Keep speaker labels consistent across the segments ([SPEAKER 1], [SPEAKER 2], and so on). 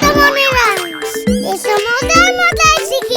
[SPEAKER 1] Katamonu vermiş. Yaşam model model şekil.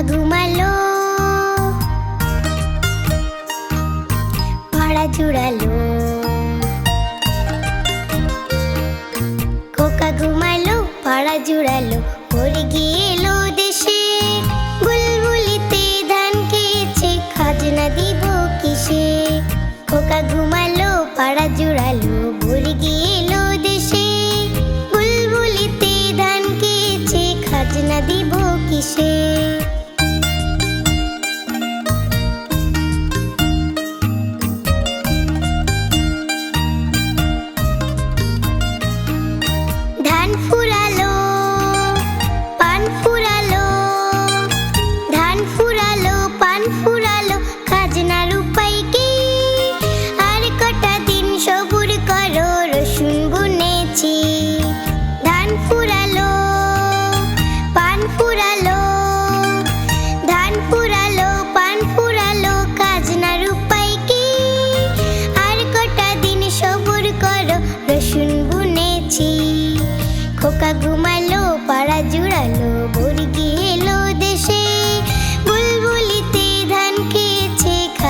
[SPEAKER 1] మగుమలో పడచుడలో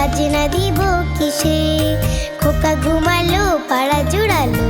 [SPEAKER 1] খাজনা দিব কিসে? খোকা ঘুমালো পাড়া জুড়ালো।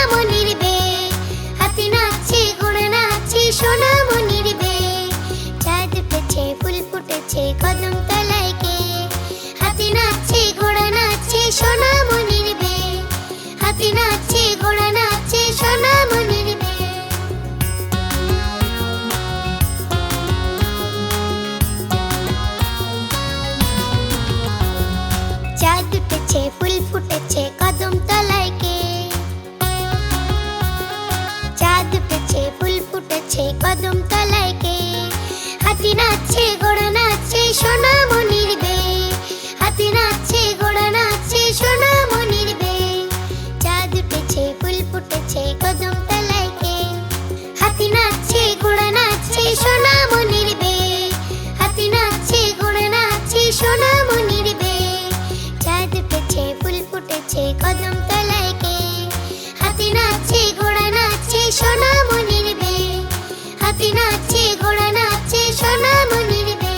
[SPEAKER 1] ফুটেছে কদম তলায় কে? হাতি নাচছে ঘোড়া নাচছে সোনা মনির বে হাতি নাচছে হাতি নাচছে ঘোড়া নাচছে সোনা মনির বে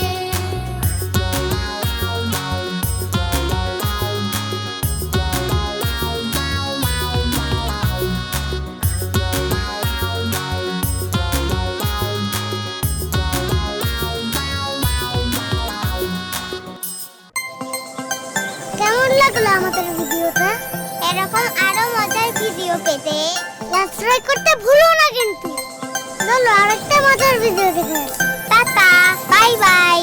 [SPEAKER 1] কেমন লাগল এরকম আরও মজার ভিডিও পেতে সাবস্ক্রাইব করতে ভুলো না কিন্তু। চলো আরেকটা মজার ভিডিও দেখে টাটা বাই বাই